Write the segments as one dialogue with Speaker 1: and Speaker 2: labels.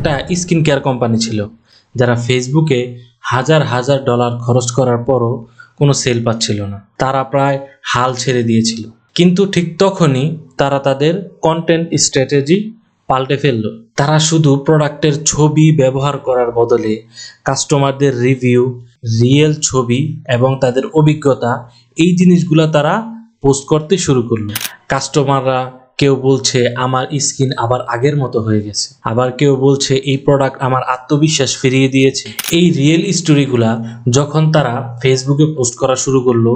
Speaker 1: একটা skin care company ছিল, যারা ফেসবুকে হাজার হাজার ডলার খরচ করার পরও কোনো সেল পাচ্ছিল না। তারা প্রায় হাল ছেড়ে দিয়েছিল। কিন্তু ঠিক তখনই তারা তাদের কন্টেন্ট স্ট্র্যাটেজি পাল্টে ফেলল। তারা শুধু প্রোডাক্টের ছবি ব্যবহার করার বদলে কাস্টমারদের রিভিউ রিয়েল ছবি এবং তাদের অভিজ্ঞতা, এই জিনিসগুলো তারা পোস্ট করতে শুরু করল। কাস্টমাররা কেউ বলছে, আমার স্কিন আবার আগের মতো হয়ে গেছে। আবার কেউ বলছে, এই প্রোডাক্ট আমার আত্মবিশ্বাস ফিরিয়ে দিয়েছে। এই রিয়েল স্টোরিগুলা যখন তারা ফেসবুকে পোস্ট করা শুরু করল,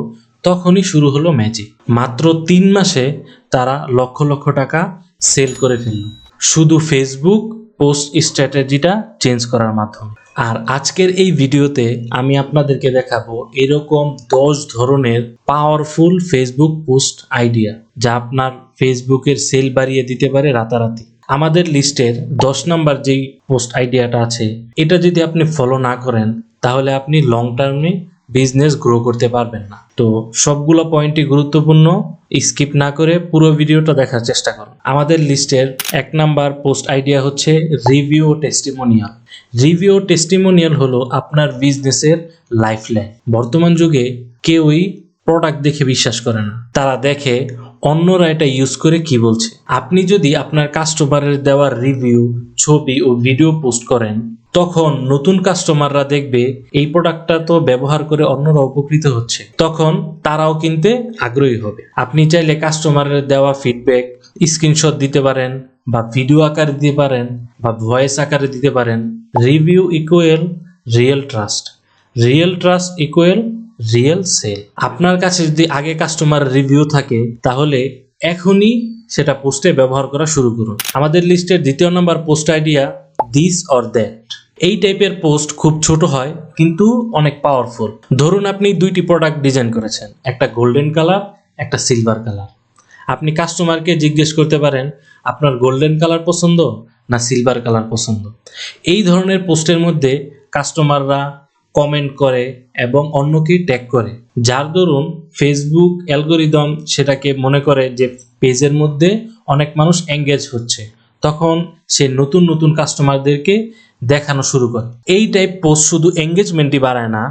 Speaker 1: তখনই শুরু হলো ম্যাজিক মাত্র তিন মাসে তারা লক্ষ লক্ষ টাকা সেল করে ফেলল। শুধু ফেসবুক পোস্ট স্ট্র্যাটেজিটা চেঞ্জ করার মাধ্যমে। আর আজকের এই ভিডিওতে আমি আপনাদেরকে দেখাবো এরকম দশ ধরনের পাওয়ারফুল ফেসবুক পোস্ট আইডিয়া যা আপনার ফেসবুকের সেল বাড়িয়ে দিতে পারে রাতারাতি। আমাদের লিস্টের দশ নাম্বার যেই পোস্ট আইডিয়াটা আছে, এটা যদি আপনি ফলো না করেন, তাহলে আপনি লং টার্মে বিজনেস গ্রো করতে পারবেন না। তো সবগুলো পয়েন্টই গুরুত্বপূর্ণ। স্কিপ না করে পুরো ভিডিওটা দেখার চেষ্টা করুন। আমাদের লিস্টের এক নাম্বার পোস্ট আইডিয়া হচ্ছে রিভিউ টেস্টিমোনিয়াল রিভিউ টেস্টিমোনিয়াল হলো আপনার বিজনেসের লাইফলাইন বর্তমান যুগে কেউই প্রোডাক্ট দেখে বিশ্বাস করে না। তারা দেখে অন্যরা এটা ইউজ করে কি বলছে। আপনি যদি আপনার কাস্টমারের দেওয়ার রিভিউ ছবি ও ভিডিও পোস্ট করেন তখন নতুন কাস্টমাররা দেখবে এই প্রোডাক্টটা তো ব্যবহার করে অন্যরা উপকৃত হচ্ছে। তখন তারাও কিনতে আগ্রহী হবে। আপনি চাইলে কাস্টমারের দেওয়া ফিডব্যাক স্ক্রিনশট দিতে পারেন, বা ভিডিও আকারে দিতে পারেন, বা ভয়েস আকারে দিতে পারেন। Review equal real trust real trust equal real sale আপনার কাছে যদি আগে কাস্টমার রিভিউ থাকে, তাহলে এখনই সেটা পোস্টে ব্যবহার করা শুরু করুন। আমাদের লিস্টের দ্বিতীয় নম্বর post idea this or that এই টাইপের পোস্ট খুব ছোট হয়, কিন্তু অনেক পাওয়ারফুল ধরুন আপনি দুইটি প্রোডাক্ট ডিজাইন করেছেন, একটা গোল্ডেন কালার একটা সিলভার কালার আপনি কাস্টমারকে জিজ্ঞেস করতে পারেন, আপনার গোল্ডেন কালার পছন্দ না সিলভার কালার পছন্দ? এই ধরনের পোস্টের মধ্যে কাস্টমাররা কমেন্ট করে এবং অন্যকে ট্যাগ করে। যার দরুন ফেসবুক অ্যালগোরিদম সেটাকে মনে করে যে পেজের মধ্যে অনেক মানুষ এঙ্গেজ হচ্ছে। তখন সে নতুন নতুন কাস্টমারদেরকে দেখানো শুরু করে। এই টাইপ পোস্ট শুধু এঙ্গেজমেন্টই বাড়ায় না,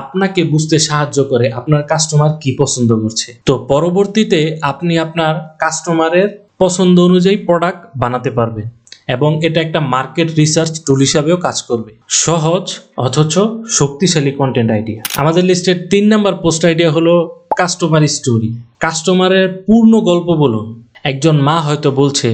Speaker 1: আপনাকে বুঝতে সাহায্য করে আপনার কাস্টমার কি পছন্দ করছে। তো পরবর্তীতে আপনি আপনার কাস্টমারের পছন্দ অনুযায়ী প্রোডাক্ট বানাতে পারবেন এবং এটা একটা মার্কেট রিসার্চ টুল হিসাবেও কাজ করবে। সহজ অথচ শক্তিশালী কন্টেন্ট আইডিয়া আমাদের লিস্টের তিন নাম্বার পোস্ট আইডিয়া হলো কাস্টমার স্টোরি কাস্টমারের পূর্ণ গল্প বলুন। একজন মা হয়তো বলছে,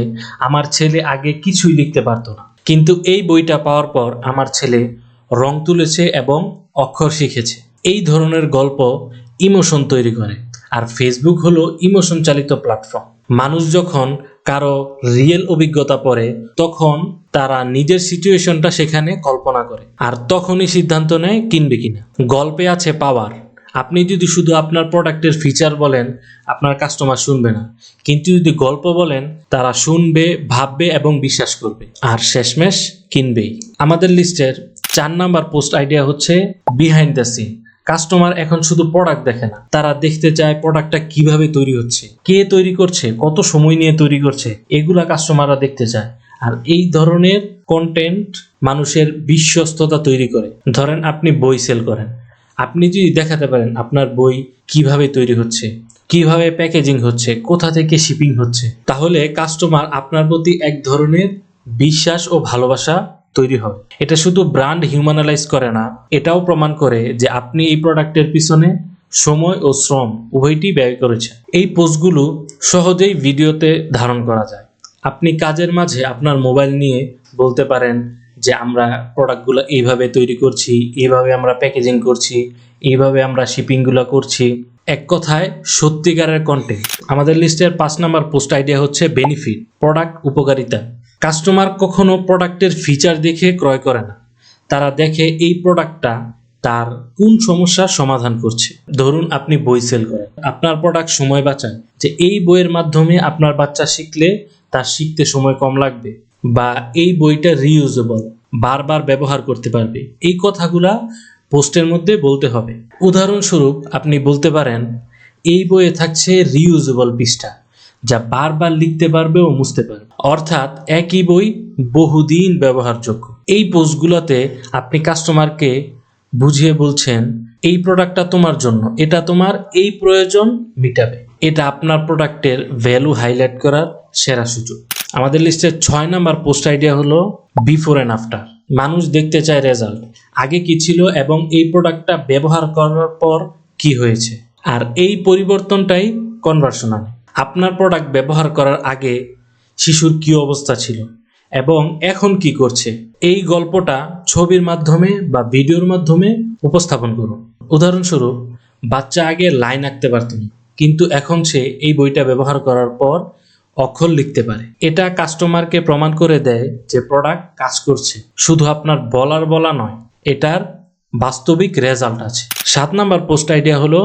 Speaker 1: আমার ছেলে আগে কিছুই লিখতে পারতো না। কিন্তু এই বইটা পাওয়ার পর আমার ছেলে রং তুলেছে এবং অক্ষর শিখেছে। এই ধরনের গল্প ইমোশন তৈরি করে। আর ফেসবুক হলো ইমোশন চালিত প্ল্যাটফর্ম মানুষ যখন কারও রিয়েল অভিজ্ঞতা পড়ে, তখন তারা নিজের সিচুয়েশনটা সেখানে কল্পনা করে। আর তখনই সিদ্ধান্ত নেয় কিনবে কিনা। গল্পে আছে পাওয়ার আপনি যদি শুধু আপনার প্রোডাক্টের ফিচার বলেন, আপনার কাস্টমার শুনবে না। কিন্তু যদি গল্প বলেন, তারা শুনবে, ভাববে এবং বিশ্বাস করবে। আর শেষমেশ কিনবেই। আমাদের লিস্টের চার নাম্বার পোস্ট আইডিয়া হচ্ছে বিহাইন্ড দ্য সিন কাস্টমার এখন শুধু প্রোডাক্ট দেখে না, তারা দেখতে চায় প্রোডাক্টটা কীভাবে তৈরি হচ্ছে, কে তৈরি করছে, কত সময় নিয়ে তৈরি করছে, এগুলা কাস্টমাররা দেখতে চায়। আর এই ধরনের কন্টেন্ট মানুষের বিশ্বস্ততা তৈরি করে। ধরেন আপনি বই সেল করেন। আপনি যদি দেখাতে পারেন আপনার বই কীভাবে তৈরি হচ্ছে, কীভাবে প্যাকেজিং হচ্ছে, কোথা থেকে শিপিং হচ্ছে, তাহলে কাস্টমার আপনার প্রতি এক ধরনের বিশ্বাস ও ভালোবাসা তৈরি হবে। এটা শুধু ব্র্যান্ড হিউম্যানালাইজ করে না, এটাও প্রমাণ করে যে আপনি এই প্রোডাক্টের পিছনে সময় ও শ্রম উভয়টি ব্যয় করেছেন। এই পোস্টগুলো সহজেই ভিডিওতে ধারণ করা যায়। আপনি কাজের মাঝে আপনার মোবাইল নিয়ে বলতে পারেন যে আমরা প্রোডাক্টগুলো এইভাবে তৈরি করছি, এইভাবে আমরা প্যাকেজিং করছি, এইভাবে আমরা শিপিংগুলো করছি। এক কথায়, সত্যিকারের কন্টেন্ট আমাদের লিস্টের পাঁচ নাম্বার পোস্ট আইডিয়া হচ্ছে বেনিফিট প্রোডাক্ট উপকারিতা। কাস্টমার কখনো প্রোডাক্টের ফিচার দেখে ক্রয় করে না। তারা দেখে এই প্রোডাক্টটা তার কোন সমস্যার সমাধান করছে। ধরুন, আপনি বই সেল করেন। আপনার প্রোডাক্ট সময় বাঁচায়। যে এই বইয়ের মাধ্যমে আপনার বাচ্চা শিখলে, তার শিখতে সময় কম লাগবে। বা এই বইটা রিইউজেবল বারবার ব্যবহার করতে পারবে। এই কথাগুলা পোস্টের মধ্যে বলতে হবে। উদাহরণস্বরূপ আপনি বলতে পারেন, এই বইয়ে থাকছে রিইউজেবল পৃষ্ঠা, যা বারবার লিখতে পারবে ও মুছতে পারবে। অর্থাৎ একই বই বহুদিন ব্যবহারযোগ্য। এই পোস্টগুলোতে আপনি কাস্টমারকে বুঝিয়ে বলছেন, এই প্রোডাক্টটা তোমার জন্য, এটা তোমার এই প্রয়োজন মিটাবে। এটা আপনার প্রোডাক্টের ভ্যালু হাইলাইট করার সেরা সুযোগ। আমাদের লিস্টের ছয় নাম্বার পোস্ট আইডিয়া হলো বিফোর অ্যান্ড আফটার মানুষ দেখতে চায় রেজাল্ট আগে কি ছিল এবং এই প্রোডাক্টটা ব্যবহার করার পর কি হয়েছে? আর এই পরিবর্তনটাই কনভার্সন আনে। আপনার প্রোডাক্ট ব্যবহার করার আগে শিশুর কি অবস্থা ছিল? এবং এখন কি করছে? এই গল্পটা ছবির মাধ্যমে বা ভিডিওর মাধ্যমে উপস্থাপন করুন। উদাহরণস্বরূপ, বাচ্চা আগে লাইন আঁকতে পারত না কিন্তু এখন সে এই বইটা ব্যবহার করার পর অক্ষর লিখতে পারে। এটা কাস্টমারকে প্রমাণ করে দেয় যে প্রোডাক্ট কাজ করছে। শুধু আপনার বলার বলা নয়, এটার বাস্তবিক রেজাল্ট আছে। সাত নাম্বার পোস্ট আইডিয়া হলো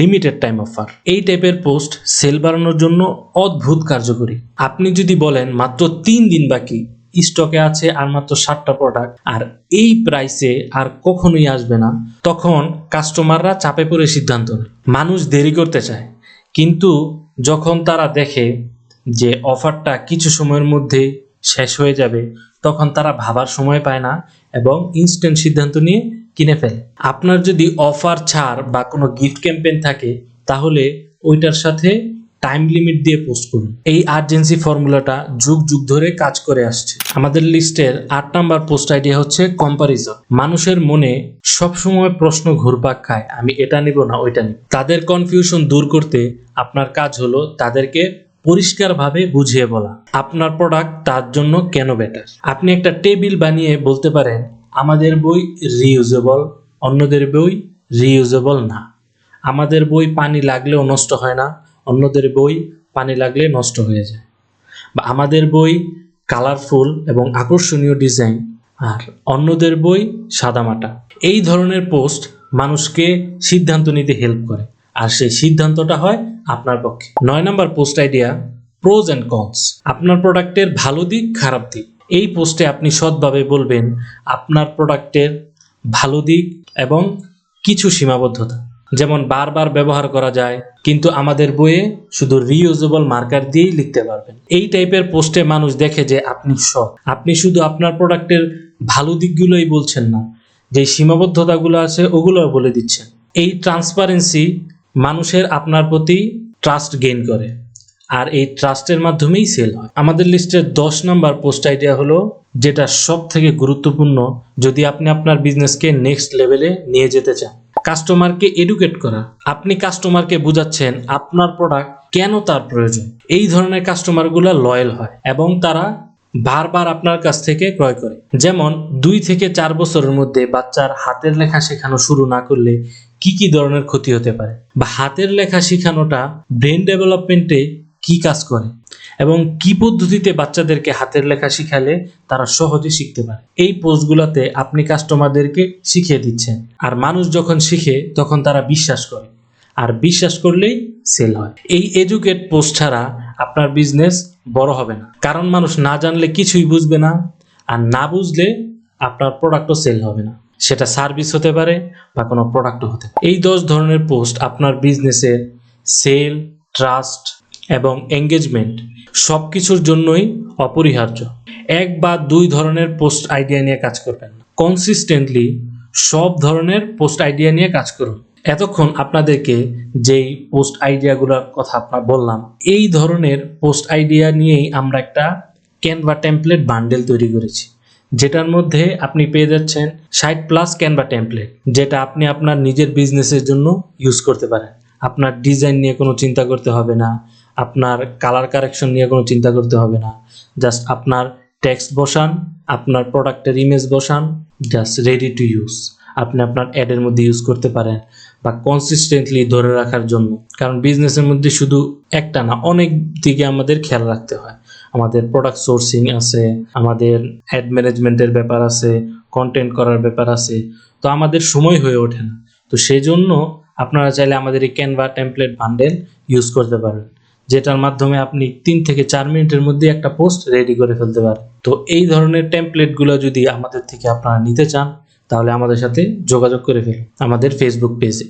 Speaker 1: লিমিটেড টাইম অফার এই টাইপের পোস্ট সেল বাড়ানোর জন্য অদ্ভুত কার্যকরী। আপনি যদি বলেন মাত্র তিন দিন বাকি স্টকে আছে আর মাত্র ষাটটা প্রোডাক্ট আর এই প্রাইসে আর কখনোই আসবে না, তখন কাস্টমাররা চাপে পড়ে সিদ্ধান্ত নেয়। মানুষ দেরি করতে চায়, কিন্তু যখন তারা দেখে যে অফারটা কিছু সময়ের মধ্যে শেষ হয়ে যাবে, তখন তারা ভাবার সময় পায় না এবং ইনস্ট্যান্ট সিদ্ধান্ত নিয়ে কিনে ফেলে। আপনার যদি অফার ছাড় বা কোনো গিফট ক্যাম্পেইন থাকে, তাহলে ওইটার সাথে টাইম লিমিট দিয়ে পোস্ট করুন। এই আর্জেন্সি ফর্মুলাটা যুগ যুগ ধরে কাজ করে আসছে। আমাদের লিস্টের আট নাম্বার পোস্ট আইডিয়া হচ্ছে কম্পারিজন মানুষের মনে সবসময় প্রশ্ন ঘুরপাক খায়, আমি এটা নিব না, ওইটা নিব। তাদের কনফিউশন দূর করতে আপনার কাজ হলো তাদেরকে পরিষ্কারভাবে বুঝিয়ে বলা। আপনার প্রোডাক্ট তার জন্য কেন বেটার আপনি একটা টেবিল বানিয়ে বলতে পারেন, আমাদের বই রিউজেবল অন্যদের বই রিউজেবল না। আমাদের বই পানি লাগলেও নষ্ট হয় না, অন্যদের বই পানি লাগলে নষ্ট হয়ে যায়। বা, আমাদের বই কালারফুল এবং আকর্ষণীয় ডিজাইন আর অন্যদের বই সাদামাটা। এই ধরনের পোস্ট মানুষকে সিদ্ধান্ত নিতে হেল্প করে। আর সেই সিদ্ধান্তটা হয় আপনার পক্ষে। নয় নম্বর post idea pros and cons আপনার প্রোডাক্টের ভালো দিক, খারাপ দিক। এই পোস্টে আপনি সৎভাবে বলবেন, আপনার প্রোডাক্টের ভালো দিক এবং কিছু সীমাবদ্ধতা। যেমন বারবার ব্যবহার করা যায়, কিন্তু আমাদের বইয়ে শুধু রিইউজেবল মার্কার দিয়েই লিখতে পারবেন। এই টাইপের পোস্টে মানুষ দেখে যে আপনি সৎ। আপনি শুধু আপনার প্রোডাক্টের ভালো দিকগুলোই বলছেন না যে সীমাবদ্ধতাগুলো আছে ওগুলোও বলে দিচ্ছেন। এই ট্রান্সপারেন্সি মানুষের আপনার প্রতি ট্রাস্ট গেইন করে, আর এই ট্রাস্টের মাধ্যমেই সেল হয়। আমাদের লিস্টের দশ নম্বর পোস্ট আইডিয়া হলো, যেটা সব থেকে গুরুত্বপূর্ণ যদি আপনি আপনার বিজনেসকে নেক্সট লেভেলে নিয়ে যেতে চান। কাস্টমারকে এডুকেট করা, আপনি কাস্টমারকে বুঝাচ্ছেন আপনার প্রোডাক্ট কেন তার প্রয়োজন। এই ধরনের কাস্টমারগুলো লয়াল হয় এবং তারা বারবার আপনার কাছ থেকে ক্রয় করে। যেমন দুই থেকে চার বছরের মধ্যে বাচ্চার হাতের লেখা শেখানো শুরু না করলে কি কি ধরনের ক্ষতি হতে পারে? বা হাতের লেখা শেখানোটা ব্রেন ডেভেলপমেন্টে কি কাজ করে? এবং কি পদ্ধতিতে বাচ্চাদেরকে হাতের লেখা শিখালে তারা সহজে শিখতে পারে? এই পোস্টগুলোতে আপনি কাস্টমারদেরকে শিখিয়ে দিচ্ছেন। আর মানুষ যখন শিখে, তখন তারা বিশ্বাস করে। আর বিশ্বাস করলেই সেল হয়। এই এডুকেট পোস্ট ছাড়া আপনার বিজনেস বড় হবে না। কারণ মানুষ না জানলে কিছুই বুঝবে না। আর না বুঝলে আপনার প্রোডাক্টও সেল হবে না। সেটা সার্ভিস হতে পারে বা কোনো প্রোডাক্টও হতে পারে। এই দশ ধরনের পোস্ট আপনার বিজনেসের সেল ট্রাস্ট এবং এঙ্গেজমেন্ট সব কিছুর জন্যই অপরিহার্য। এক বা দুই ধরনের পোস্ট আইডিয়া নিয়ে কাজ করবেন কনসিস্টেন্টলি সব ধরনের পোস্ট আইডিয়া নিয়ে কাজ করুন। এতক্ষণ আপনাদেরকে যেই পোস্ট আইডিয়াগুলোর কথা আপনার বললাম, এই ধরনের পোস্ট আইডিয়া নিয়েই আমরা একটা ক্যানভা টেমপ্লেট বান্ডেল তৈরি করেছি। যেটার মধ্যে আপনি পেয়ে যাচ্ছেন ষাট প্লাস ক্যানভা টেমপ্লেট যেটা আপনি আপনার নিজের বিজনেসের জন্য ইউজ করতে পারেন। আপনার ডিজাইন নিয়ে কোনো চিন্তা করতে হবে না, আপনার কালার কারেকশন নিয়ে কোনো চিন্তা করতে হবে না। জাস্ট আপনার টেক্সট বসান, আপনার প্রোডাক্টের ইমেজ বসান জাস্ট রেডি টু ইউজ আপনি আপনার অ্যাডের মধ্যে ইউজ করতে পারেন বা কনসিস্টেন্টলি ধরে রাখার জন্য। কারণ বিজনেসের মধ্যে শুধু একটা না, অনেক দিকে আমাদের খেয়াল রাখতে হয়। আমাদের প্রোডাক্ট সোর্সিং আছে, আমাদের অ্যাড ম্যানেজমেন্টের ব্যাপার আছে কন্টেন্ট করার ব্যাপার আছে, তো আমাদের সময় হয়ে ওঠে না। তো সেই জন্য আপনারা চাইলে আমাদের এই ক্যানভা টেমপ্লেট বান্ডেল ইউজ করতে পারেন, যেটার মাধ্যমে আপনি তিন থেকে চার মিনিটের মধ্যে একটা পোস্ট রেডি করে ফেলতে পারেন। তো এই ধরনের টেমপ্লেটগুলো যদি আমাদের থেকে আপনারা নিতে চান, তাহলে আমাদের সাথে যোগাযোগ করে ফেলুন আমাদের ফেসবুক পেজে